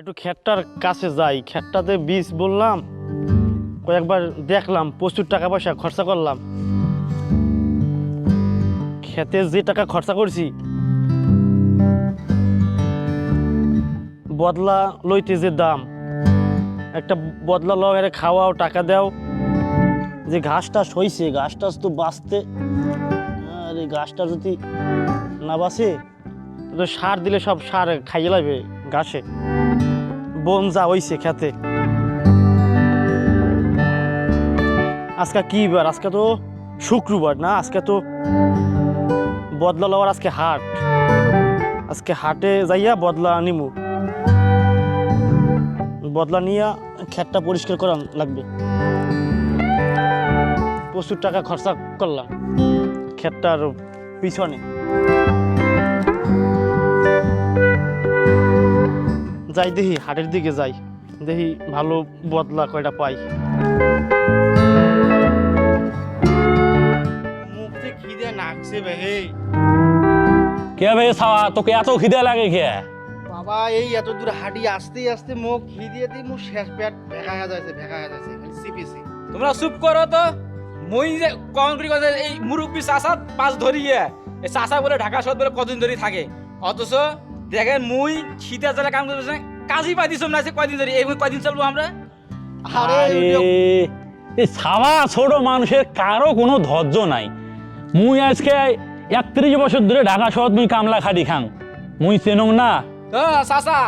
একটু ক্ষেতটার কাছে যাই। ক্ষেতটাতে বীজ বললাম, কয়েকবার দেখলাম, প্রচুর টাকা পয়সা খরচা করলাম। খেতে যে টাকা খরচা করছি, বদলা লইতে যে দাম, একটা বদলা লও এর খাওয়াও টাকা দাও। যে ঘাসটা সইছে, ঘাসটা তো বাঁচতে, আর ঘাসটা যদি না বাঁচে তো সার দিলে সব সার খাইয়ে লাগবে ঘাসে। বন যা হইছে খেতে। আজকে কি বার? আজকে তো শুক্রবার না? আজকে তো বদলা লওয়ার আজকে হাট। আজকে হাটে যাইয়া বদলা নিমু। বদলা নিয়ে খেতটা পরিষ্কার করা লাগবে। প্রচুর টাকা খরচা করলাম। ক্ষেতটার পিছনে। যাই দেখি হাটের দিকে যাই। দেখি ভালো বদলা কয়টা পাই। মুখে খিদে নাকছে ভাই কে ভাই সাওয়া তোকে এত খিদে লাগে কে? বাবা এই এত দূর হাঁটি আসতে আসতে মুখ খিদিয়ে দিই মুখ শেষ পেট ভেঙা হয়ে যাচ্ছে ভেঙা হয়ে যাচ্ছে খালি চিপিছি তোমরা চুপ করো তো। মই যে কম করি কথা এই মুরব্বী চাষা পাঁচ ধরিয়ে এই চাষা বলে ঢাকা শহর বলে কদিন ধরে থাকে। অথচ দেখেন মুই শীতের জেলা কাম করতেছে কাজই পাই দিছম না সে কয়দিন ধরে এই কয়দিন চলবো আমরা? আরে সাওয়া ছোট মানুষের কারও কোনো ধৈর্য নাই। মুই আজকে একত্রিশ বছর ধরে ঢাকা শহর মুই কামলা খাটি খাং। মুই চেনং না। তো চাষা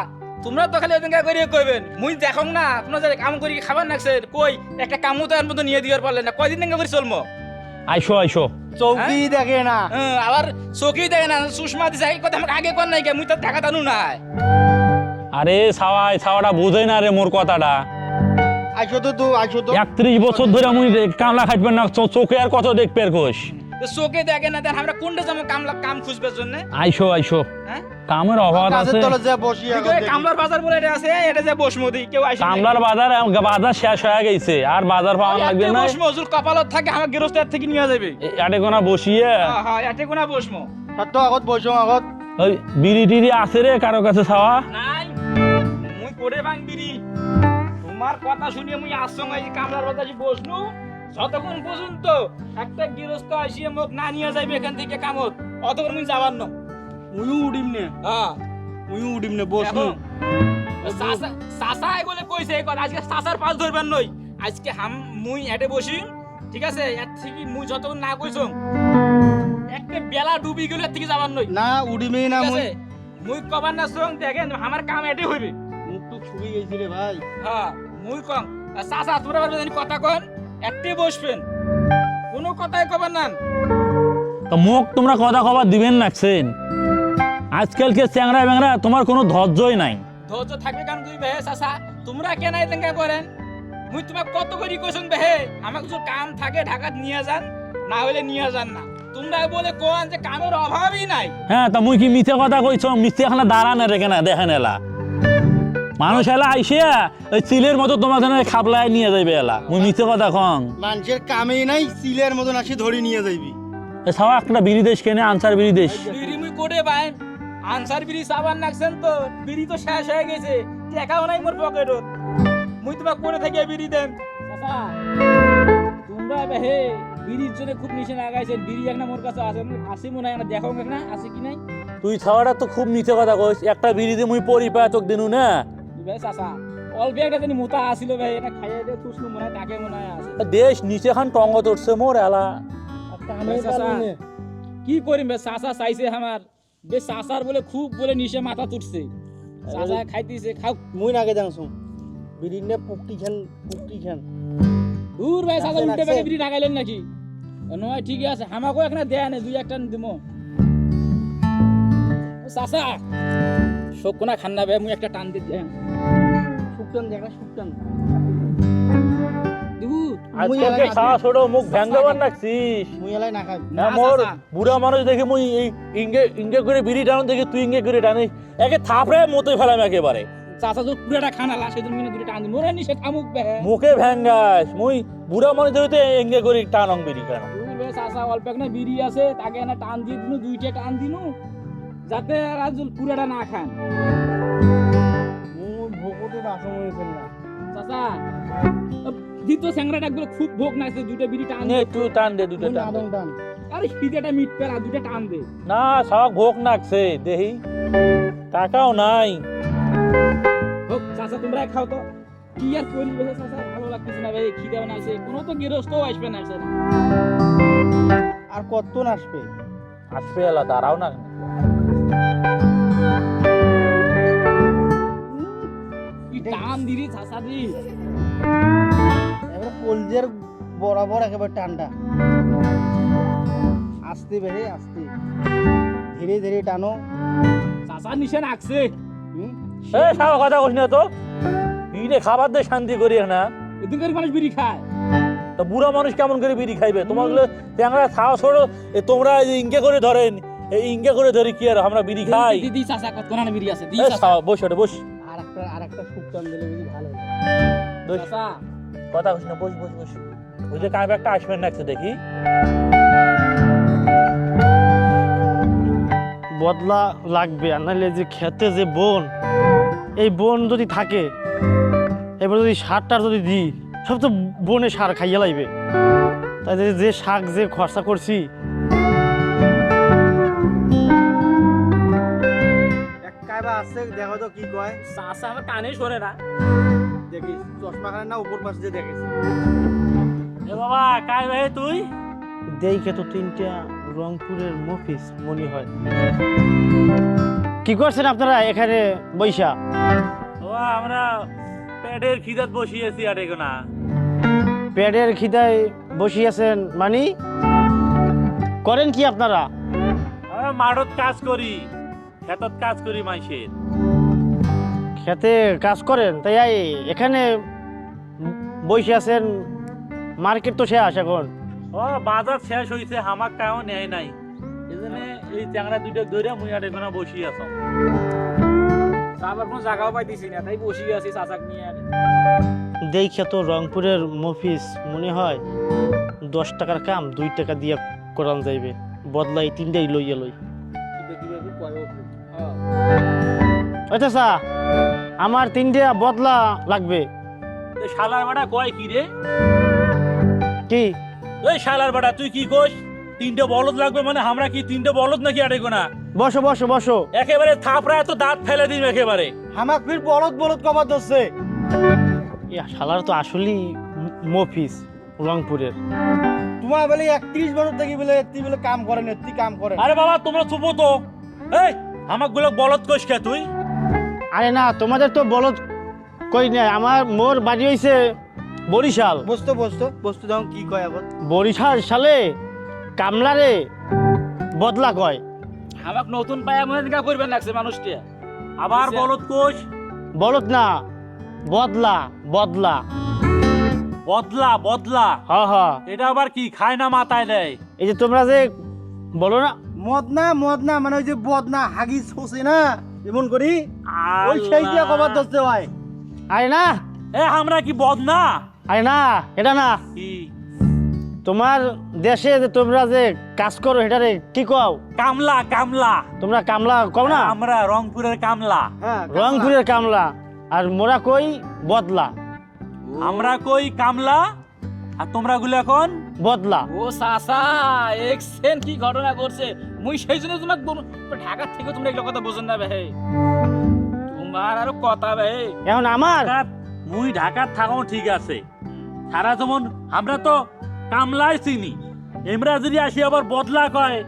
তোমরা তো খালি ওদিনকে করে কইবেন। মুই দেখং না তোমরা কাম করি খাবার নাকছে কই একটা কামও তো এর মতো নিয়ে দিবার পারলেন না কয়দিন থেকে করে চলমো? আইসো আইসো। চৌকি দেখে না। হ্যাঁ, আবার চৌকি দেখে না সুষমা দিছে এই কথা আমাকে আগে কর নাই কে মুই তো টাকা জানু না আরে সাওয়াই সাওয়াটা বুঝে না রে মোর কথাটা। আইসো তো তো আইসো তো। একত্রিশ বছর ধরে মুই কামলা খাইতে না চো- চোখে আর কত দেখবে কোষ চোখে দেখে না দেন আমরা কোনটা যাব কাম কাম খুঁজবার জন্য? আইসো আইসো। হ্যাঁ? কামের অভাব আছে। তলে যে বসি আছে, দেখি। কামলার বাজার বলে এটা আছে এটা যে বসমতি কেউ আসে কামলার বাজার বাজার শেষ হয়ে গেছে আর বাজার পাওয়া লাগবে না। বসমজুর কপালত থাকে আমার গৃহস্থের থেকে নিয়ে যাবে। আটে কোনা বসিয়ে। হ্যাঁ হ্যাঁ কোনা বসমো। তার তো আগত বসো আগত। ওই বিড়ি টিড়ি আছে রে কারও কাছে ছাওয়া নাই মুই করে ভাঙবিরি তোমার কথা শুনিয়ে মুই আসছং কামলার বাজারে বসনু যতক্ষণ পর্যন্ত একটা গৃহস্থ আসিয়ে মোক না নিয়ে যাইবে এখান থেকে কামত অতক্ষণ মুই যাবার ন মুইও উডিম নে। হ্যাঁ। মুইও উডিম নে বসনু দেখো, চাচা চাচা বলে কইছে কথা। আজকে চাচার পাল ধরবেন নই। আজকে হাম মুই এটে বসি ঠিক আছে? এর থেকে মুই যতক্ষণ না কইছো একটা বেলা ডুবি গেলে থেকে যাবার নই। না উডিমেই না মুই। মুই কবার না সং দেখেন আমার কাম এটে হইবে। মুখ তো ছুঁয়ে গেছি রে ভাই। হ্যাঁ মুই কম। তোমরা পারবে কথা কন একটি বসবেন। কোনো কথাই কবার না। তো মুখ তোমরা কথা খবর দিবেন নাকছেন আজকালকে চ্যাংরা ব্যাংরা তোমার কোনো ধৈর্যই নাই। ধৈর্য থাকবে কারণ তুই বেহে চাচা? তোমরা কেন এতেঙ্কা করেন মুই তোমাক কত করি কইছুন বেহে? আমাকে যদি কাম থাকে ঢাকাত নিয়ে যান না হলে নিয়ে যান না। তোমরা বলে কোন যে কামের অভাবই নাই। হ্যাঁ তা মুই কি মিথ্যে কথা কইছ মিথ্যে এখানে দাঁড়ান রেখে না দেখেন এলা মানুষ এলা আইসে ওই চিলের মতো তোমার জন্য খাবলায় নিয়ে যাইবে এলা। মুই মিথ্যে কথা কং। মানুষের কামেই নাই সিলের মতন আসি ধরে নিয়ে যাইবি। এ সাওয়া একটা বিড়ি দেশ কেনে আনসার বিড়ি দেশ। বিড়ি মুই কোটে পাই আনসার বিড়ি সাবান নাকছেন তো বিড়ি তো শেষ হয়ে গেছে। টাকাও নাই মোর পকেটত। মুই তোমাক কোটে থেকে বিড়ি দেন তোমরা বেহে বিড়ির জন্য খুব নিশে লাগাইছেন বিড়ি একটা মোর কাছে আছে। আছে মনে হয় না দেখো না আছে কি নাই? তুই ছাওয়াটা তো খুব মিথ্যে কথা কইস। একটা বিড়িতে মুই পরি পায় তোক দিনু না। ভাই চাচা। অল্প একটা জানি মোটা আসিল ভাই এটা খাইয়ে দিয়ে থুসলু মনে হয় তাকে মনে হয় আছে দেশ নিচে খান টঙ্গ তোরছে মোর এলা চাচা, কি করিম চাচা চাইছে আমার বে চাচার বলে খুব বলে নিশে মাথা তুটছে চাচা খাইতেছে খাও মুই নাগে যাংছো বিড়ি নে পুকটি খান পুকটি খান দূর ভাই চাচা নাচে, উল্টে নাচে। বেগে বিড়ি নাগাইলেন নাকি? নয় ঠিক আছে। আমাকেও একটা দেয়া নেই দুই একটা দিম চাচা শোক কোনা খান্না ভাই মুই একটা টান দিয়ে দিয়া। শুকটান দেখা শুকটান দিবু আজকালকে ছাওয়া ছোট মুখ ভ্যাঙ্গবার নাকছিস মুই এলাই না খাই। না, মোর বুড়া মানুষ দেখে মুই এই ইঙ্গে ইঙ্গে করে বিড়ি টানো দেখে তুই ইঙ্গে করে টানিস একে থাপড়ে মতে ফেলাম একেবারে। চাচা তো পুরাটা খানালা সেদিন মিনে দুটো টান দিই মোরে নিশে থামুক বে। মুখে ভ্যাঙ্গাস মুই বুড়া মানুষ দেখে ইঙ্গে করে টানং বিড়ি কেন? চাচা অল্প বিড়ি আছে তাকে না টান দিয়ে দিনু দুইটা টান দিনু যাতে পুরাটা না খান আসো মনে করি না। চাচা দ্বিতীয় স্যাংরা ডাকগুলো খুব ভোগ নাইছে দুটো বিড়ি টান নে একটু টান দে দুটো টান দে। টান। আরে হিদেটা মিট পেলা দুটো টান দে। না সব ভোগ নাকছে দেহি। টাকাও নাই। হোক চাচা তোমরা খাও তো। কি আর পরিবেশে চাচা? ভালো লাগতেছে না ভাই খিদে বানাইছে। কোনো তো গৃহস্থ আসবে না আর কত আসবে? আসবে এলা দাঁড়াও না। টান দিলি দি? এবারে কলজের বরাবর একেবারে টানটা। আস্তে বেড়ে আস্তে। ধীরে ধীরে টানো। চাচা নিশে রাখছে এ সাবা কথা কইস না তো। বিড়ে খাবার দিয়ে শান্তি করি না। মানুষ বিড়ি খায়। তো বুড়া মানুষ কেমন করে বিড়ি খাইবে? তোমারগুলো ট্যাংরা খাওয়া ছোড়ো। এ তোমরা ইঙ্গে করে ধরেন এই ইঙ্গে করে ধরি কি আর আমরা বিড়ি খাই? দিদি চাচা কত না বিড়ি আছে? দি বস। একটা আর একটা সুখ দিলে বেশি ভালো। বস। চাচা কথা কইস না বস বস বস ওই যে কাঁপে একটা আসবেন নাকছে দেখি বদলা লাগবে আর নাহলে যে খেতে যে বন এই বন যদি থাকে এবার যদি সারটার যদি দিই সব তো বনে সার খাইয়া লাইবে তাই যে শাক যে খরচা করছি আছে দেখো তো কি কয়। চাচা আমার কানে সরে না। দেখি চশমা খানে না উপর পাশে যে দেখেছি। এ বাবা কাই ভাই তুই? দেখে তো তিনটা রংপুরের মফিস মনে হয়। কি করছেন আপনারা এখানে বৈশা? বাবা আমরা প্যাডের খিদাত বসিয়েছি আর না। প্যাডের খিদায় বসিয়েছেন মানি? করেন কি আপনারা? মাঠত কাজ করি খেতত কাজ করি মাইসের খেতে কাজ করেন তাই এই এখানে বসে আছেন মার্কেট তো শেষ এখন। ও বাজার শেষ হইছে হামাক কাও নেয় নাই। এজন্য এই চ্যাংড়া দুইটা ধরে মুই আর এখানে বসি আছো। আবার কোনো জায়গাও পাইতেছি না তাই বসে আছি চাচাক নিয়ে আর। দেখে তো রংপুরের মফিস মনে হয় দশ টাকার কাম দুই টাকা দিয়ে করান যাইবে বদলাই তিনটাই লইয়া লই। আচ্ছা স্যার আমার তিনটা বদলা লাগবে। শালার বাড়া কয় কি রে? কি? ওই শালার বাড়া তুই কি কোস তিনটে বলদ লাগবে মানে আমরা কি তিনটে বলদ নাকি আরে গোনা? বসো বসো বসো। একেবারে থাপড়া এত দাঁত ফেলে দিম একেবারে। হামাক ফির বলদ বলদ কবার ধরছে। ইয়া শালার তো আসলেই মফিস রংপুরের। তোমার বলে একত্রিশ বছর থেকে বলে এত্তি বলে কাম করেন এত্তি কাম করেন আরে বাবা তোমরা চুপো তো। এই আমাকগুলো বলদ কোস কে তুই? আরে না তোমাদের তো বলদ কই নাই আমার মোর বাড়ি হইছে বরিশাল। বসতো বসতো বস্তু যখন কি কয় আবার। বরিশাল সালে কামলারে বদলা কয়। আমাক নতুন পায়া মনে দিকা করবেন লাগছে মানুষটা আবার। বলদ কোস বলদ না বদলা বদলা। বদলা বদলা। হ হ। এটা আবার কি খায় না মাথায় দেয় এই যে তোমরা যে বলো না মদ না মদ না মানে ওই যে বদ না হাগিস হোসে না এমন করি। ওই সেইটা কবার ধরতে হয়। আরে না। এ আমরা কি বদনা? আরে না এটা না। কি? তোমার দেশে যে তোমরা যে কাজ করো এটারে কি কও? কামলা কামলা। তোমরা কামলা কও না? আমরা রংপুরের কামলা। হ্যাঁ রংপুরের কামলা। আর মোরা কই বদলা। আমরা কই কামলা? আর তোমরা গুলো এখন বদলা। ও চাচা এক্সেন কি ঘটনা করছে মুই সেই জন্য তোমাক ঢাকা থেকে তোমরা এগুলো কথা বোঝেন না ভাই তোমার আর কথা ভাই এখন আমার? মুই ঢাকার থাকাও ঠিক আছে। সারা যেমন আমরা তো কামলাই চিনি। এমরা যদি আসি আবার বদলা কয়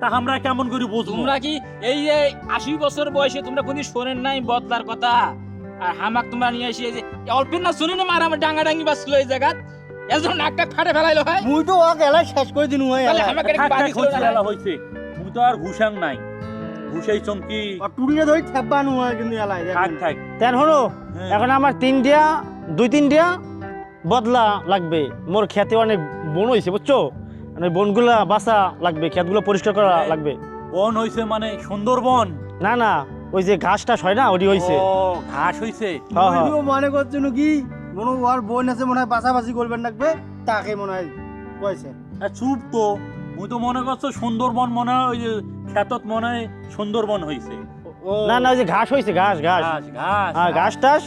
তা আমরা কেমন করে বুঝব? তোমরা কি এই যে আশি বছর বয়সে তোমরা কোনদিন শোনেন নাই বদলার কথা? আর হামাক তোমরা নিয়ে আসি এই যে অল্পের না শুনে না মার আমার ডাঙ্গা ডাঙ্গি বাঁচলো এই জায়গাত? এজন নাকটা ফাটে ফেলাইলো হয় মুই তো ওক এলাই শেষ করে দিন হয় তাহলে আমাকে হইছে, হইছে। মুই তো আর ঘুষাং নাই। ঘুষাই চমকি টুরিয়ে ধরি থেব্বা নু হয় কিন্তু এলাই থাক থাক। তেন হলো হ্যাঁ। এখন আমার তিনটা দুই তিনটা বদলা লাগবে। মোর খেতে অনেক বন হয়েছে বুঝছ? মানে বনগুলা বাসা লাগবে ক্ষেতগুলো পরিষ্কার করা হ্যাঁ। লাগবে। বন হইছে মানে সুন্দরবন? না না ওই যে ঘাসটা হয় না ওটি হয়েছে ঘাস হইছে? হ্যাঁ। মনে করছ নাকি? মনে হয় ওর বোন আছে মনে হয় পাশাপাশি করবেন লাগবে তাকে মনে হয় কয়েছে আর চুপ তো। মুই তো মনে করছ সুন্দরবন মনে হয় ওই যে খেতত মনে হয় সুন্দরবন হইছে। না না ওই যে ঘাস হয়েছে ঘাস ঘাস। ঘাস ঘাস। হ্যাঁ ঘাস টাস।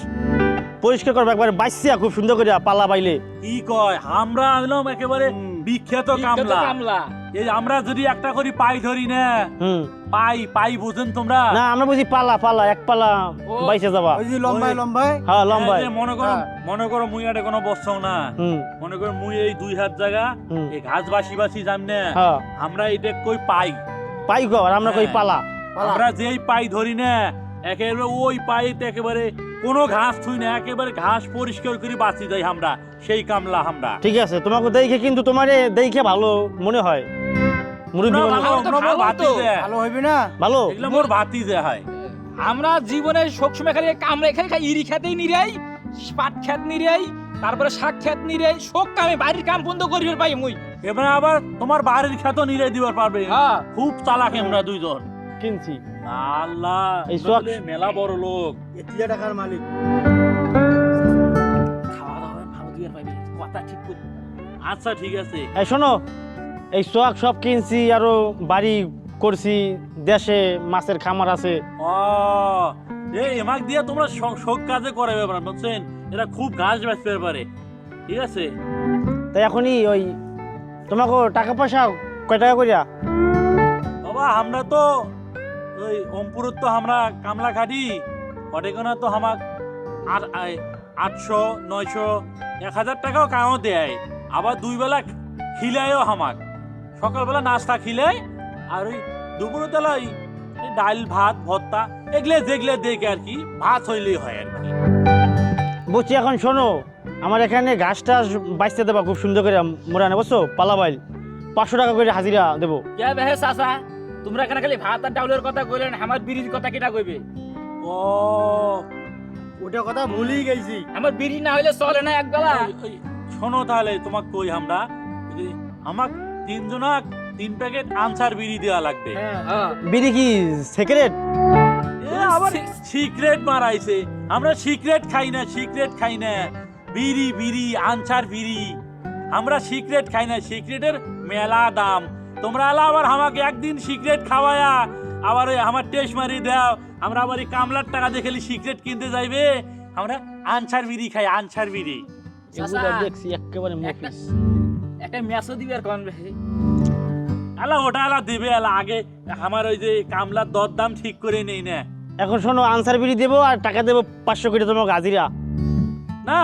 পরিষ্কার করবে একবারে বাইসিয়া খুব সুন্দর করে পালা বাইলে। কি কয়? আমরা হইলাম একেবারে বিখ্যাত কামলা। কামলা। এই আমরা যদি একটা করি পাই ধরি না। হুম। পাই পাই বুঝেন তোমরা। না আমরা বুঝি পালা পালা এক পালা বাইসে যাবা। ওই যে লম্বাই লম্বাই হ্যাঁ লম্বাই এই মনে করো হ্যাঁ। মনে করো মুই এটা কোনো বসছাও না। মনে করো মুই এই দুই হাত জায়গা এই ঘাস বাসি বাসি যাম না। হ্যাঁ। আমরা এটা কই পাই। পাই গো আর আমরা কই হ্যাঁ। পালা। আমরা যেই পাই ধরি না একেবারে ওই পাইতে একেবারে কোনো ঘাস থুই না একেবারে ঘাস পরিষ্কার করে বাঁচি যাই আমরা সেই কামলা আমরা। ঠিক আছে তোমাকে দেখে কিন্তু তোমারে দেখে ভালো মনে হয়। মুরব্বী ভালো, হইবে না? ভালো। এগুলো মোর ভাতি যে হয়। আমরা জীবনে সবসময় খালি কামড়ে খালি খাই ইরি খেতেই নিরাই পাট খেত নিরাই তারপরে শাক খেত নিরাই সব কামে বাড়ির কাম বন্ধ করি পাই মুই। এবারে আবার তোমার বাড়ির খ্যাত নিরে দিবার পারবে। হ্যাঁ। খুব চালাক আমরা দুইজন। কিনছি। আল্লাহ এই বলে মেলা বড় লোক। এটিয়া টাকার মালিক। খাওয়া দাওয়া ভালো দিয়ে পাইবে। কথা ঠিক করি আচ্ছা ঠিক আছে। এই শোনো এই সোয়াক সব কিনছি আরও বাড়ি করছি দেশে মাছের খামার আছে। ও এই এমাক দিয়ে তোমরা শখ শখ কাজে করে ব্যাপার বুঝছেন? এরা খুব ঘাস বেচতে পারে ঠিক আছে? তাই এখনই ওই তোমাকে টাকা পয়সা কয় টাকা করিয়া বাবা আমরা তো ওই ওমপুরত তো আমরা কামলা খাটি অটেকোনা তো আমাক আর আটশো নয়শো এক হাজার টাকাও কাও দেয়। আবার দুই বেলা খিলায়ও হামাক সকালবেলা নাস্তা খিলে আর ওই দুপুর বেলা ওই ডাল ভাত ভর্তা এগুলো যেগুলো দেখে আর কি ভাত হইলেই হয় আর কি। বলছি এখন শোনো আমার এখানে ঘাস টাস বাইসতে দেবা খুব সুন্দর করে মোরানে বুঝছ? পালাবাইল পাঁচশো টাকা করে হাজিরা দেবো। কে বেহে চাচা? তোমরা এখানে খালি ভাত আর ডাউলের কথা কইলেন আমার বিড়ির কথা কিটা কইবে? ও ওটা কথা ভুলেই গেছি। আমার বিড়ি না হইলে চলে না একবেলা? শোনো তাহলে তোমাক কই আমরা? আমাক তিনজনাক তিন প্যাকেট আনসার বিড়ি দেওয়া লাগবে। হ্যাঁ বিড়ি কি সিগারেট এ আবার সিক্রেট মারাইছে। আমরা সিক্রেট খাই না সিক্রেট খাই না। বিড়ি বিড়ি আনসার বিড়ি। আমরা সিক্রেট খাই না সিক্রেটের মেলা দাম। তোমরা আলা আবার আমাকে একদিন সিক্রেট খাওয়ায়া আবার আমার টেস্ট মারি দাও। আমরা আবার এই কামলার টাকা দিয়ে খালি সিক্রেট কিনতে যাইবে। আমরা আনসার বিড়ি খাই আনসার বিড়ি। এগুলো দেখছি একেবারে মফিস একটা ম্যাচও দিবে আর কোন আলা ওটা আলা দেবে আলা আগে আমার ওই যে কামলার দর দাম ঠিক করে নেই না। এখন শোনো আনসার বিড়ি দেবো আর টাকা দেবো পাঁচশো করে তোমাকে হাজিরা না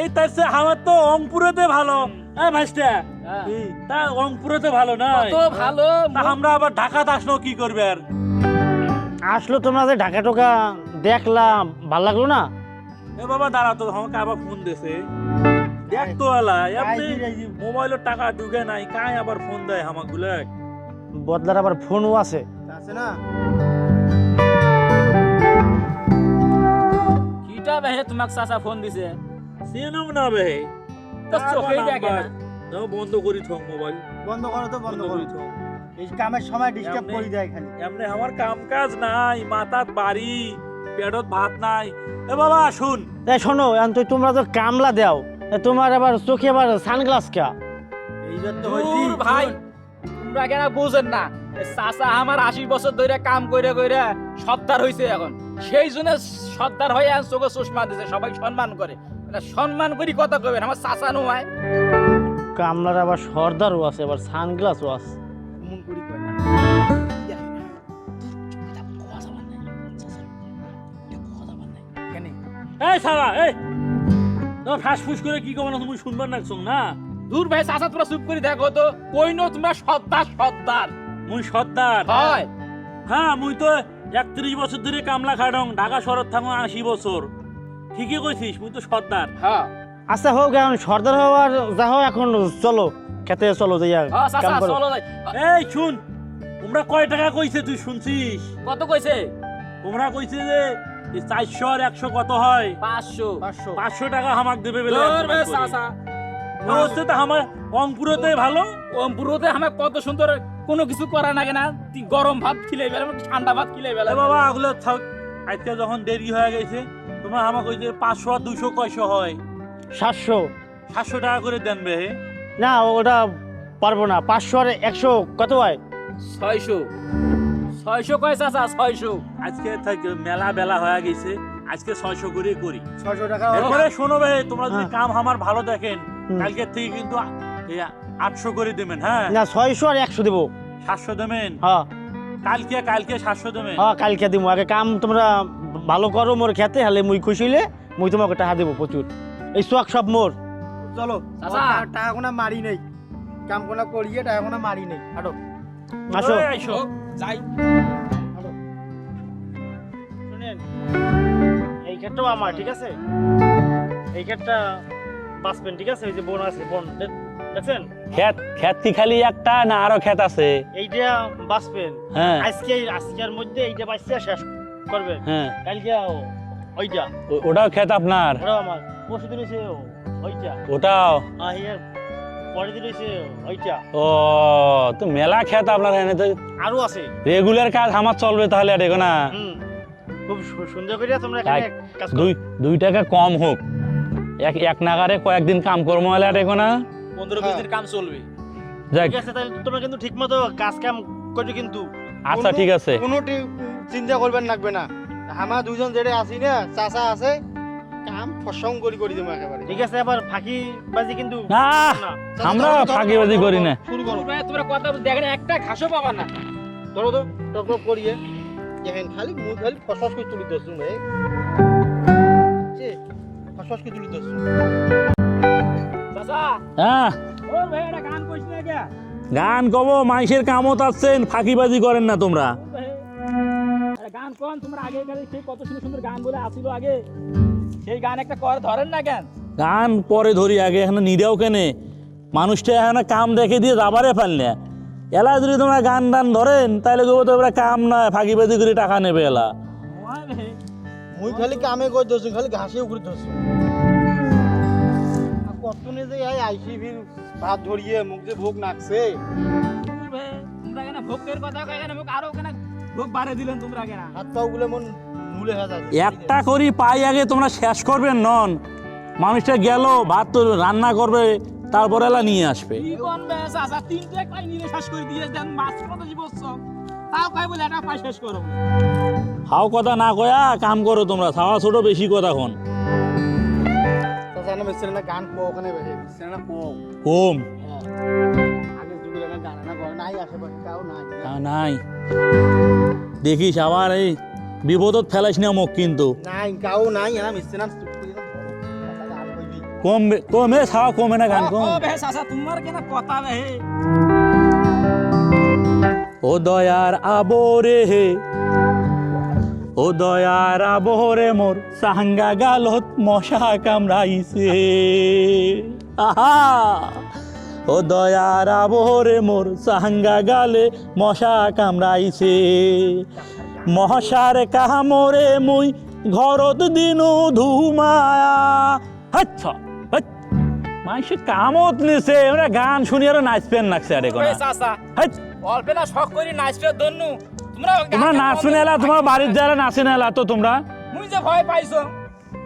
এই তার আমার তো অঙ্কুরতে ভালো। হ্যাঁ ভাইস্টা হ্যাঁ। তা অঙ্কুরতে ভালো না? কত ভালো আমরা আবার ঢাকা আসলো কি করবে আর? আসলো তোমরা যে ঢাকা টোকা দেখলাম ভালো লাগল না? এ বাবা দাঁড়া তো আমাকে আবার ফোন দিছে। দেখ তো এলা এমনি মোবাইলের টাকা ঢুকে নাই কাই আবার ফোন দেয় আমাকগুলো বদলার আবার ফোনও আছে। আছে না? কিটা বেহে তোমাক চাচা ফোন দিছে? সিনেম না বে তো চোখেই দেখে না। দাও বন্ধ করি থক মোবাইল। বন্ধ করো তো বন্ধ করি। থক। এই কামের সময় ডিস্টার্ব করে দেয় খালি। এমনি আমার কাম কাজ নাই মাথার বাড়ি পেটত ভাত নাই। এ বাবা শুন। তাই শোনো এখন তো তোমরা তো কামলা দাও। তোমার আবার চোখে আবার সানগ্লাস কা এইবার তো হইছি দূর ভাই তোমরা কেন বুঝেন না এ চাচা আমার আশি বছর ধরে কাম কইরে কইরে সর্দার হইছে এখন সেই জন্য সর্দার হয়ে চোখে চশমা দিছে সবাই সম্মান করে মানে সম্মান করি কথা কইবেন আমার চাচা নয় কামলার আবার সর্দারও আছে আবার সানগ্লাসও আছে মন করি এই সারা এই তোমার ফাঁস ফুস করে কি কমানো তুমি শুনবার না না? দূর ভাই চাচা তোমরা চুপ করে দেখো তো কইনো তোমরা সর্দার সর্দার। মুই সর্দার? হয়। হ্যাঁ মুই তো একত্রিশ বছর ধরে কামলা খাডং ঢাকা শহর থাকো আশি বছর। ঠিকই কইছিস মুই তো সর্দার। হ্যাঁ। আচ্ছা হোক এখন সর্দার হওয়ার যা হোক এখন চলো খেতে চলো যাইয়া হ্যাঁ চাচা কাম করো। চলো যাই। এই শুন তোমরা কয় টাকা কইছে তুই শুনছিস? কত কইছে? তোমরা কইছে যে এই চারশো আর একশো কত হয়? পাঁচশো। পাঁচশো। পাঁচশো টাকা হামাক দেবে বলে। করি। তো আমার অঙ্কুরতে ভালো? পুরোতে আমার কত সুন্দর কোনো কিছু করা লাগে না। তুই গরম ভাত খিলে বেলা ঠান্ডা ভাত খিলে বেলা এ বাবা ওগুলো থাক। আজকে যখন দেরি হয়ে গেছে তোমরা আমাকে কইছে পাঁচশো আর দুশো কয়শো হয়? সাতশো। সাতশো টাকা করে দেন বে। না ওটা পারব না। পাঁচশো আর একশো কত হয়? ছয়শো। ছয়শো কয় চাচা? ছয়শো। আজকে থাক মেলা বেলা হয়ে গেছে। আজকে ছয়শো করে করি। ছয়শো টাকা এরপরে শোনো ভাই তোমরা যদি হ্যাঁ। কাম আমার ভালো দেখেন হুম। কালকের থেকে কিন্তু এই আটশো করে দেবেন হ্যাঁ? না ছয়শো আর একশো দেবো। সাতশো দেবেন? হ্যাঁ। কালকে কালকে সাতশো দেবেন। হ্যাঁ কালকে দিব আগে কাম তোমরা ভালো করো মোর খেতে হলে মুই খুশি হইলে মুই তোমাকে টাকা দেবো প্রচুর। এই শখ সব মোর। চলো চাচা। টাকা কোনো মারি নেই। কাম কোনো করিয়ে টাকা কোনো মারি নেই। হাঁটো। আসো। ওই আইসো। যাই। শুনেন এই ক্ষেতটাও আমার ঠিক আছে? এই ক্ষেতটা বাঁচবেন ঠিক আছে? ওই যে বোন আছে বোন দেখছেন? ক্ষেত কি খালি একটা না আরও ক্ষেত আছে? এইটা বাঁচবেন হ্যাঁ। আজকে আজকের মধ্যে এইটা বাঁচতে শেষ করবেন। হ্যাঁ। কালকে ও- ওইটা। ওটাও ক্ষেত আপনার? ওটাও আমার। পরশু দিন ওইটা। ওটাও? আর ইয়ার পরের দিন হয়েছে ওইটা ও তো মেলা ক্ষেত আপনার এনে তো। আরও আছে। রেগুলার কাজ আমার চলবে তাহলে আর এগো না। খুব সুন্দর করে তোমরা এখানে কাজ দুই দুই টাকা কম হোক। এক এক নাগারে কয়েকদিন কাম করব হলে আর এগো না। পনেরো বিশ দিন কাম চলবে। যাক। ঠিক আছে তাহলে তোমরা কিন্তু ঠিক মতো কাজ কাম করছ কিন্তু। আচ্ছা ঠিক আছে। কোনো চিন্তা করবেন লাগবে না। আমার দুজন যেটা আছি না চাচা আছে। কাম ফসং করি করে দেবো একেবারে ঠিক আছে আবার ফাঁকি বাজি কিন্তু না না আমরা ধরো, ধরো, করি না। শুরু করো। তোমরা কথা দেখেন একটা ঘাসও পাবা না। ধরো তো টক টক করিয়ে। দেখেন খালি মুখ খালি ফসফস করে তুলি দোসুন ভাই যে ফসফস করে তুলি দোসুন চাচা হ্যাঁ। ও ভাই এটা গান কইছ না কে গান কব মাইসের কামত আসছেন ফাঁকিবাজি করেন না তোমরা। গান কোন তোমরা আগে গেলে সেই কত সুন্দর সুন্দর গান বলে আসিল আগে। সেই গান একটা কর ধরেন না কেন? গান পরে ধরি আগে এখানে নিরাও কেনে? মানুষটা এখানে কাম দেখে দিয়ে যাবারে ফেললে এলা যদি তোমরা গান টান ধরেন তাহলে তো এবার কাম না ফাঁকিবাজি করে টাকা নেবে এলা। ওই ভাই, মুই খালি কামে করে দোসুন খালি ঘাসে উপরে দোসুন কত নে যে এই আইসি ভাত ধরিয়ে মুখ যে ভোগ নাকছে। তোমরা কেন ভোগের কথা কয়? কেন ভোগ আরও কেন? ভোগ বাড়ে দিলেন তোমরা কেন? হাত পাও গুলো মন একটা করি পাই আগে তোমরা শেষ করবেন নন। মানুষটা গেল ভাত তো রান্না করবে তারপরে এলা নিয়ে আসবে। কি কোন বেশ আসা তিনটে পাই নিলে শেষ করে দিয়ে দেন মাছ কত জীবস তাও কয় বলে এটা পাই শেষ করো। হাও কথা না কয়া কাম করো তোমরা খাওয়া ছোট বেশি কথা খন কম। নাই। দেখিস আবার এই বিপদত ফেলাইস না মোক কিন্তু। কম কমে না গান কম। ও দয়ার আবরে হে। ও দয়ার আবরে মোর সাহাঙ্গা গালত মশা কামড়াইছে। আহা! ও দয়ার আবরে মোর সাহাঙ্গা গালে মশা কামড়াইছে। মশার কামরে মুই ঘরত দিনু ধুমায়া। আচ্ছা মাইসে কামত নিছে ওরা গান শুনি আর নাচবেন নাচছে আরে কোনা। বেশ আসা হাইট অল্প না শখ করি নাচবে দন্নু তোমরা তোমরা নাচবে বাড়ির যারা নাচে না তো তোমরা। মুই যে ভয় পাইছো।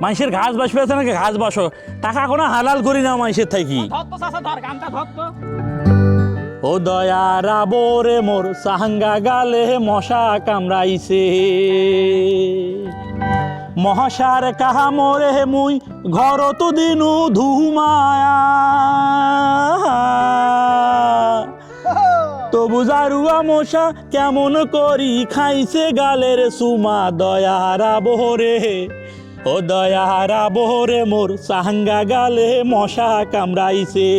মানুষের ঘাস বাসবে আছে নাকি? ঘাস বাসো। টাকা কোনো হালাল করি না মানুষের থাকি। ধর তো চাচা ধর গানটা ধর তো। ও দয়া রাবরে মোর সাহাঙ্গা গালে মশা কামড়াইছে। মহাসার কাহা মরে মুই ঘর তো দিনু ধুমায়া। তবু জারুয়া মশা কেমন করি খাইছে গালের সুমা। দয়ারা বহরে ও দয়ারা বহরে মোর সাহাঙ্গা গালে মশা কামড়াইছে।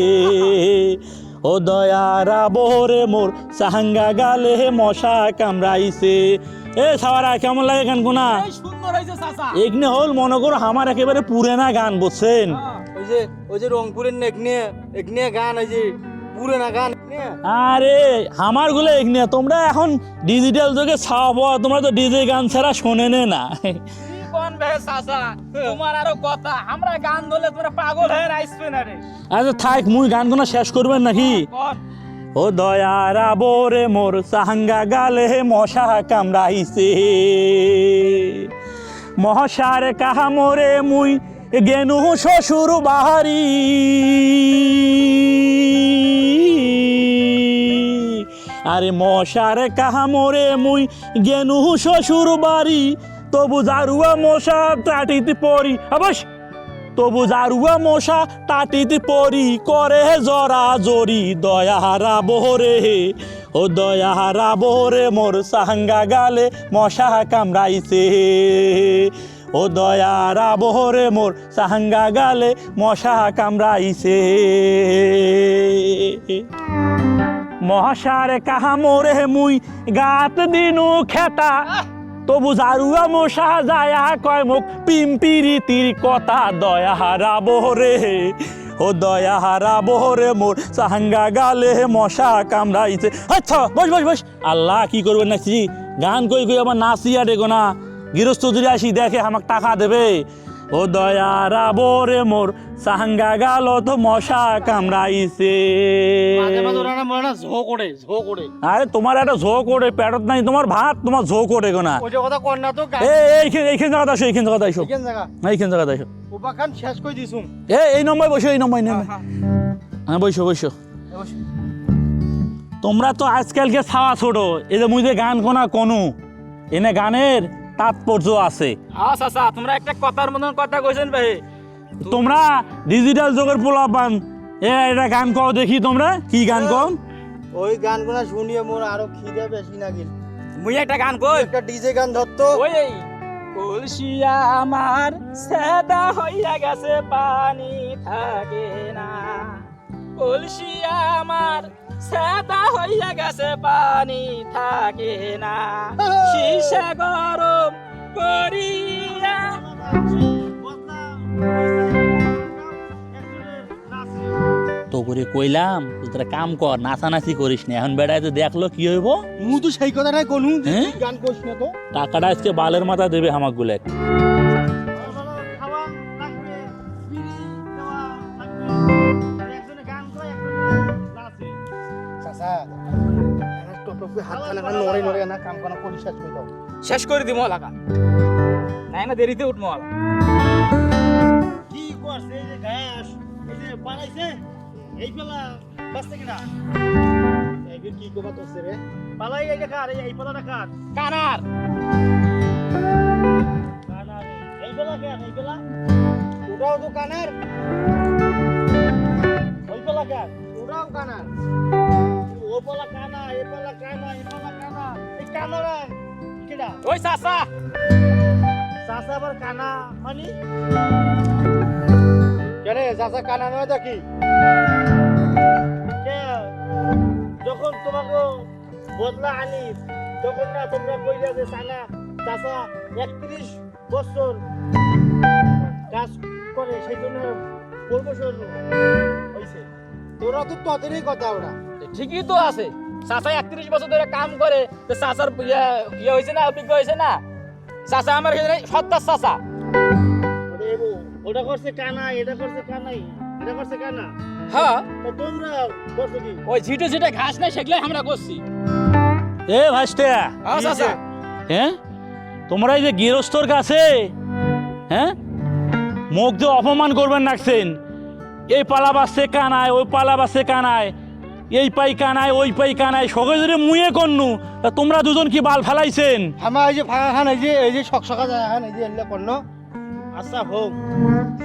ও দয়ারা বহরে মোর সাহাঙ্গা গালে মশা কামড়াইছে। এ সাওয়ারা কেমন লাগে গান চাচা। এখানে হল মনে করো আমার একেবারে পুরেনা গান বুঝছেন? হ্যাঁ। ওই যে ওই যে রংপুরের নেকনে একনে গান ওই যে পুরোনা গান আরে আমারগুলো এখানে তোমরা এখন ডিজিটাল যুগে ছাওয়া পাওয়া তোমরা তো ডিজে গান ছাড়া শোনেনে না। কোন বে চাচা? তোমার আরও কথা। আমরা গান ধরলে তোমরা পাগল হয়ে নাচবে না রে। আচ্ছা থাক মুই গান কোনো শেষ করবেন নাকি? ও দয়ারা বোরে মোর সাহাঙ্গা গালে মশা কামড়াইছে। কাহা মোরে মুই গেনু শ্বশুর বাহারি আরে মশার কাহা মোরে মুই গেনু শ্বশুর বাড়ি। তবু জারুয়া মশা টাটিতে পরি। অবশ্য তবু জারুয়া মশা টাটিতে পরি। করে জরা জরি, দয়াহারা বহরে ও দয়াহারা বহরে মোর সাহাঙ্গা গালে মশা কামড়াইছে ও দয়ারা বহরে মোর সাহাঙ্গা গালে মশা কামড়াইছে মহাসারে কাহা মোরে মুই গাত দিনু খেতা। তবু জারুয়া মশা যায়া কয় মুখ পিম্পিরিতির কথা দয়া হারা বহরে ও দয়া হারা বহরে মোর সাহাঙ্গা গালে মশা কামড়াইছে। আচ্ছা বস বস বস। আল্লাহ কি করবেন নাচি গান কই কই আমার নাচিয়া ডেকো না। গৃহস্থ যদি আসি, দেখে আমাকে টাকা দেবে। ও দয়ারা বরে মোর সাহাঙ্গা গাল তো মশা কামড়াইছে। ঝো করে ঝো করে। আরে তোমার একটা ঝোঁক ওড়ে পেটত নাই তোমার ভাত তোমার কথা কর না। তো গাই এই এইখানে জায়গাতে আসো এইখানে আসো। জায়গা। আসো। করে দিছুম। এ এই নম্বর বসো এই নম্বর নেমে হ্যাঁ বসো বসো। তোমরা তো আজকালকে ছাওয়া ছোট এই যে মুই যে গান কোনা কোনু এনে গানের তাৎপর্য আছে। হ্যাঁ চাচা তোমরা একটা কথার মতন কথা কইছেন ভাই। তোমরা ডিজিটাল যুগের পোলা পান এ এটা গান কও দেখি তোমরা কি গান কও? ওই গান গানগুলো শুনিয়ে মোর আরও খিদে বেশি লাগিল মুই একটা গান কই? একটা ডিজে গান ধরতো ওই কলসিয়া আমার সেদা হইয়া গেছে পানি থাকে না। কলসিয়া আমার হইয়া গেছে পানি থাকে না। শীষে গরম করিয়া তো করে কইলাম তোরা কাম কর নাচানাচি করিস না। এখন বেড়ায় তো দেখল কি হইব? মু তো সেই কথাটাই হ্যাঁ? গান করিস না তো। টাকাটা আজকে বালের মাথা দেবে হামাক গুলে না কাম কানা করে শেষ করে দাও শেষ করে দিব লাগা নাই না দেরিতে উঠবো আলা। কি করছে এই যে ঘাস? এই যে বানাইছে? এই পেলা বাঁচতে কিনা? এইবির কি কবা তোছে রে? পালাই এই যে কার? এই পেলাটা কার? কানার। কানার এই পেলা কেন এই পেলা? ওটাও তো কানার। ওই পেলা কেন ওটাও কানার। ও পেলা কানা এই পেলা কানা এই পেলা কেডা? ওই চাচা। চাচা আবার কানা মানি? কেন চাচা কানা নয় দেখি? যখন তোমাকে বদলা আনি তখন না তোমরা কইলা যে সানা চাচা একত্রিশ বছর কাজ করে সেই জন্য পনেরো হয়েছে তোরা তো তোদেরই কথা ওরা। ঠিকই তো আছে। চাচা একত্রিশ বছর ধরে কাম করে তো চাচার ইয়ে ইয়ে হয়েছে না অভিজ্ঞ হয়েছে না? চাচা আমার সত্তর চাচা। ওটা করছে কানা এটা করছে কানাই এটা করছে কানা। হ্যাঁ তা তোমরা করছ কি? ওই ঝিটে ঝিটে ঘাস নাই সেগুলাই আমরা করছি এ ভাইস্তে হ্যাঁ চাচা? হ্যাঁ তোমরা এই যে গৃহস্থর কাছে হ্যাঁ মুখ অপমান করবেন নাকছেন এই পালা বাসছে কানায় ওই পালা বাসছে কানায় এই পাই কানায় ওই পাই কানায় সবাই যদি মুয়ে কন্নু তা তোমরা দুজন কি বাল ফেলাইছেন? আমার এই যে ফাঁকা খান এই যে এই যে শক শকা জায়গা খান এই যে এলে আচ্ছা হোক।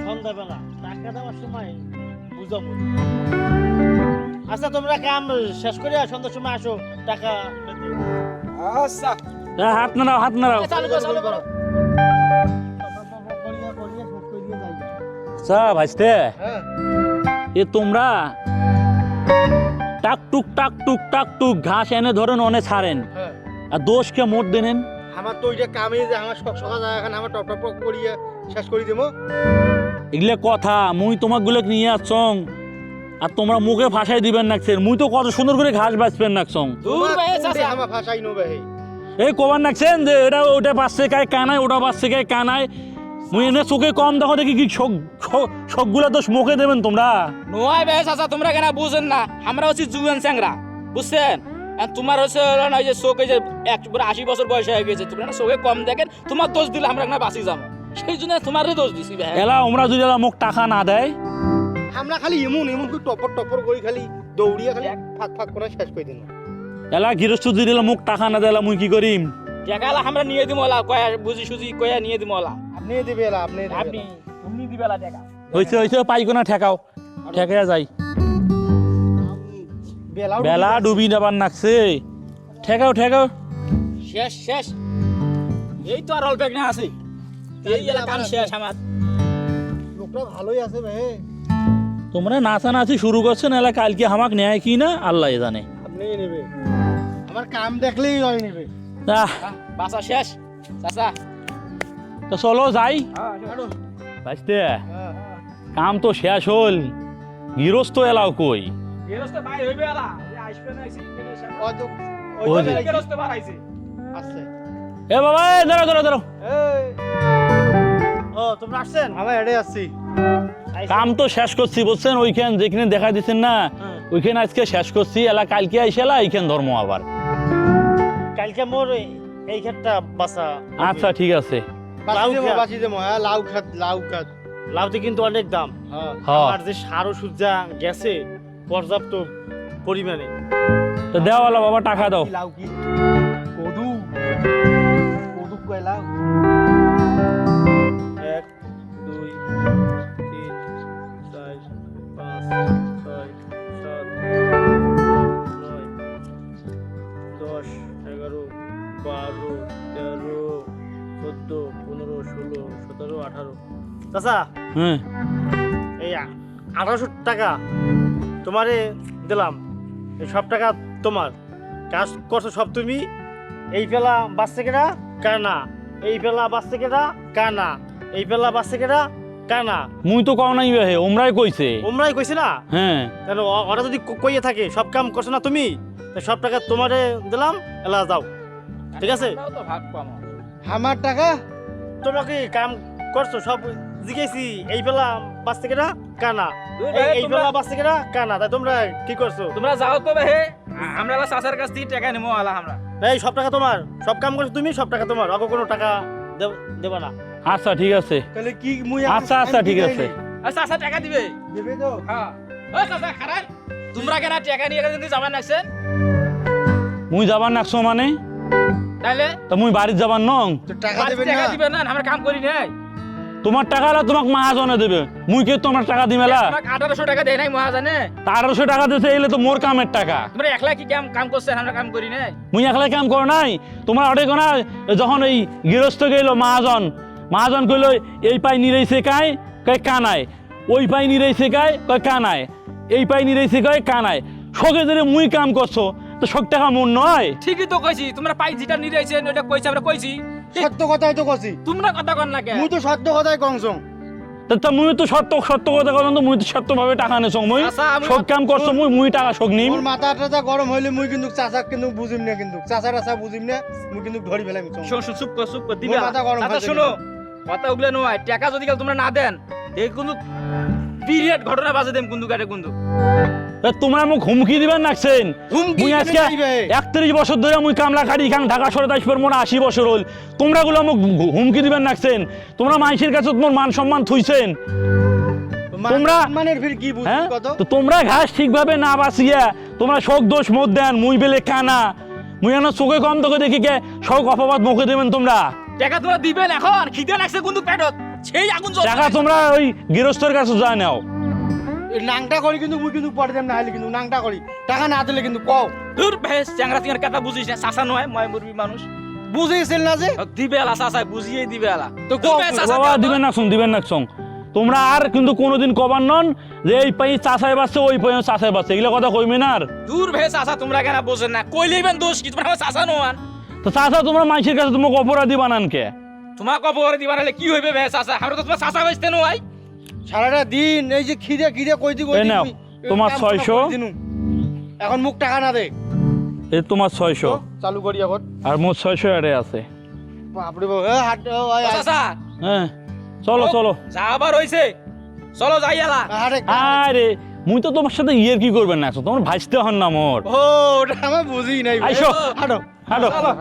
সন্ধ্যাবেলা টাকা দেওয়ার সময় বুঝাবো। আচ্ছা তোমরা কাম শেষ করে সন্ধ্যার সময় আসো টাকা আচ্ছা। হাত নাড়াও হাত নাড়াও। দিয়ে যাই। আচ্ছা ভাইস্তে। হ্যাঁ। এ তোমরা টাক টুক টাক টুক টাক টুক ঘাস এনে ধরেন অনে ছাড়েন। হ্যাঁ। আর দোষকে মোট দেনেন আমার তো ওইটা কামে যে আমার সব শকা জায়গা খান আমার টপ টপ করিয়া শেষ করে দেবো। এগুলো কথা মুই তোমাকগুলো নিয়ে আসছং আর তোমরা মুখে ভাষায় দিবেন নাকছেন মুই তো কত সুন্দর করে ঘাস বাঁচবেন নাকছং ভাই আমার ভাষাই নবে হে। এই কবার নাকছেন যে এটা ওটা বাঁচছে কায় কানায় ওটা বাঁচছে কায় কানায়। মুই এনে চোখে কম দেখো দেখি কি শোক শোকগুলা তো মুখে দেবেন তোমরা। নোয়াই ভাই চাচা তোমরা কেন বুঝেন না আমরা হচ্ছে জুয়ান স্যাংরা বুঝছেন? আর তোমার হচ্ছে না ওই যে চোখে যে এক পুরো আশি বছর বয়স হয়ে গেছে তোমরা না চোখে কম দেখেন তোমার দোষ দিলে আমরা না বাঁচি যাব। সেই জন্য তোমারই দোষ দিছি ভাই এলা ওমরা যদি এলা মুখ টাকা না দেয়। আমরা খালি এমন এমন করে টপর টপর করে খালি দৌড়িয়ে খালি ফাঁক ফাঁক করে শেষ করে দিন। এলা গৃহস্থ যদি এলা মুখ টাকা না দেয় এলা মুই কি করিম? টাকা আলা আমরা নিয়ে দিব ওলা কয়া বুঝি সুজি কয়া নিয়ে দিব ওলা। আপনি দিবে এলা আপনি দিবে আপনি তুমি দিবে ওলা টাকা। হয়েছে হয়েছে পাইকোনা ঠেকাও। ঠেকে যাই। বেলা বেলা ডুবি যাবার নাকছে। ঠেকাও ঠেকাও। শেষ শেষ। এই তো আর অল্প এক না আছে। এই এলা কাম শেষ আমার। লোকটা ভালোই আছে ভাই তোমরা নাচানাচি শুরু করছ নাহলে কালকে হামাক নেয় কি না? আল্লাহ জানে। আপনি নেবে। আমার কাম দেখলেই হয় নেবে। বাসা শেষ? চাচা? তো চলো যাই। হ্যাঁ বাঁচতে কাম তো শেষ হল। গৃহস্থ এলাও কই? এ বাবা এ দাঁড়ো দাঁড়ো দাঁড়ো ও তোমরা আসছেন? আমরা এড়ে আসছি কাম তো শেষ করছি বুঝছেন? ওইখান যেখানে দেখা দিচ্ছেন না হ্যাঁ। ওইখানে আজকে শেষ করছি। এলা কালকে আইসে এলা এইখান ধর্ম আবার। কালকে মোর এই- ক্ষেতটা বাসা আচ্ছা ঠিক আছে। লাউ খেত। বাঁচি দেবো হ্যাঁ লাউ খাত লাউ খাত। লাউতে কিন্তু অনেক দাম। হ্যাঁ। হ্যাঁ। আর যে সার ওষুধ যা গেছে পর্যাপ্ত পরিমাণে। তো দেওয়ালা বাবা টাকা দাও। লাউ কি? কদু। কদু কয় লাউ চাচা হ্যাঁ। এই আঠারোশো টাকা তোমারে দিলাম। এই সব টাকা তোমার। কাজ করছ সব তুমি। এই পেলা বাঁচছে কেনা? কানা। এই পেলা বাঁচছে কেনা? কানা। এই পেলা বাঁচছে কেনা? কানা। মুই তো কও নাই বে ওমরাই কইছে। ওমরাই কইছে না? হ্যাঁ। কেন ওরা যদি কইয়ে থাকে সব কাম করছ না তুমি সব টাকা তোমারে দিলাম এলা যাও। ঠিক আছে? আমার টাকা? তোমরা কি কাম করছ সব জিজ্ঞেসি এই পেলা বাঁচছে কেনা কানা। দুই এই- তোমরা- পেলা বাঁচছে কেনা কানা। তাই তোমরা কি করছ? তোমরা যাও তো বে আমরা এলা চাচার কাছ থেকে টাকা নেব আলা আমরা। এই সব টাকা তোমার। সব কাম করছ তুমি সব টাকা তোমার। অগো কোনো টাকা দেব- না। আচ্ছা ঠিক আছে। তাহলে কি মুই আচ্ছা আচ্ছা ঠিক আছে? আর চাচা টাকা দিবে। দেবে তো। হ্যাঁ। ও চাচা খারাপ। তোমরা কেন টাকা নিয়ে কিন্তু যাবার নাকছেন মুই যাবার নাকছো মানে? তাইলে? তা মুই বাড়ির যাবার নং? টাকা বাড়িতে দেবেন টাকা না। দিবে না আমরা কাম করি নাই। তোমার টাকা হলে তোমাক মাহাজনে দেবে। মুই কে তোমার টাকা দিমেলা তোমাকে আঠারোশো টাকা দেয় নাই মহাজানে। তেরোশো টাকা দিতে এলে তো মোর কামের টাকা। তোমরা একলা কি কাম কাম করছেন আমরা কাম করি নাই? মুই একলাই কাম করো নাই। তোমার অটে কোনা যখন এই গৃহস্থ গেল মহাজন মহাজন কইল এই পাই নিরেছে কাই কয়? কানায়। ওই পাই নিরেছে কাই কয়? কানায়। এই পাই নিরেছে কয়? কানায়। শোকে ধরে মুই কাম করছ তো শোক টাকা মন নয়? ঠিকই তো কইছি তোমরা পাই যেটা আইছেন ওটা কইছি আমরা কইছি। সত্য কথাই তো কছি। তোমরা কথা কন না কে মুই তো সত্য কথাই কংসং তা তা মুই তো সত্য সত্য কথা কথা তো মুই তো সত্যভাবে টাকা নেছো মুই আচ্ছা, সব কাম করছ মুই মুই টাকা শোক নিম। মোর মাথা টাথা গরম হইলে মুই কিন্তু চাচাক কিন্তু বুঝিম না কিন্তু। চাচা টাচা বুঝিম না মুই কিন্তু ধরি ফেলাম শোন শোন চুপ কর চুপ কর দিবে। মাথা গরম আচ্ছা শোনো কথা উগলে নয় টাকা যদি কাল তোমরা না দেন এই কিন্তু পিরিয়ড ঘটনা বাজে দেম কুন্দু কাটে কুন্দু। তা তোমরা মোক হুমকি দিবেন নাকছেন মুই আজকে? একত্রিশ বছর ধরে মুই কামলা খাড়ি খাং ঢাকা শহরে দাস মোর আশি বছর হল তোমরা গুলো মোক হুমকি দিবেন নাকছেন তোমরা মানুষের কাছে তোমার মান সম্মান থুইছেন। তোমরা- হ্যাঁ? কত? তো তোমরা ঘাস ঠিকভাবে না বাঁচিয়া তোমরা শোক দোষ মত দেন মুই বেলে কানা। মুই এনে চোখে কম তোকে দেখি কে শোক অপবাদ মুখে দেবেন তোমরা। টাকা তোমরা দিবেন এখন খিদে লাগছে কুন্দু পেটত। সেই আগুন জ্বলছে। টাকা তোমরা ওই গৃহস্থের কাছে যা নাও। নাংটা করি কিন্তু মুই কিন্তু পরে দেম না হইলে কিন্তু নাংটা করি। টাকা না দিলে কিন্তু কও। দূর ভেস চ্যাংরা টিংরা কথা বুঝিস না চাচা নয় ময় মুরবি মানুষ। বুঝেছিল না যে? দিবে আলা চাচা বুঝিয়ে দিবে আলা তো কও। বাবা দিবেন না শুন দিবেন না শুন তোমরা আর কিন্তু কোনোদিন কবার নন যে এই পাই চাষাই বাচ্চা ওই পাই চাষাই বাচ্চা এগুলো কথা কইবে না আর। দূর ভে চাচা তোমরা কেন বোঝেন না? কইলেইবেন দোষ কি? তোমরা চাচা নন তো চাষা তোমরা মানুষের কাছে তোমাকে অপরাধী বানান কে তোমার কবর দিবা নাহলে কি হইবে ভে চাচা? আমরা তো তোমার চাচা হইতে নয়। সারাটা দিন এই যে খিদে খিদে কইতি কইতি নাও, তোমার কাম ছয়শো। করে দিনু। এখন মুখ টাকা না দে। এই তোমার ছয়শো। তো, চালু করি এখন। আর মোট ছয়শো আরে আছে। বাপরে বাপ এ, হাট ও, আয়, ও আয়। চাচা হ্যাঁ চলো চলো। যা আবার হইছে। চলো যাই আরে আরে মুই তো তোমার সাথে ইয়ের কি করবেন না তোমার ভাজতে হন না মোর। ও ওটা আমার বুঝি নাই। আইসো। হাঁটো। হাঁটো। হাঁটো।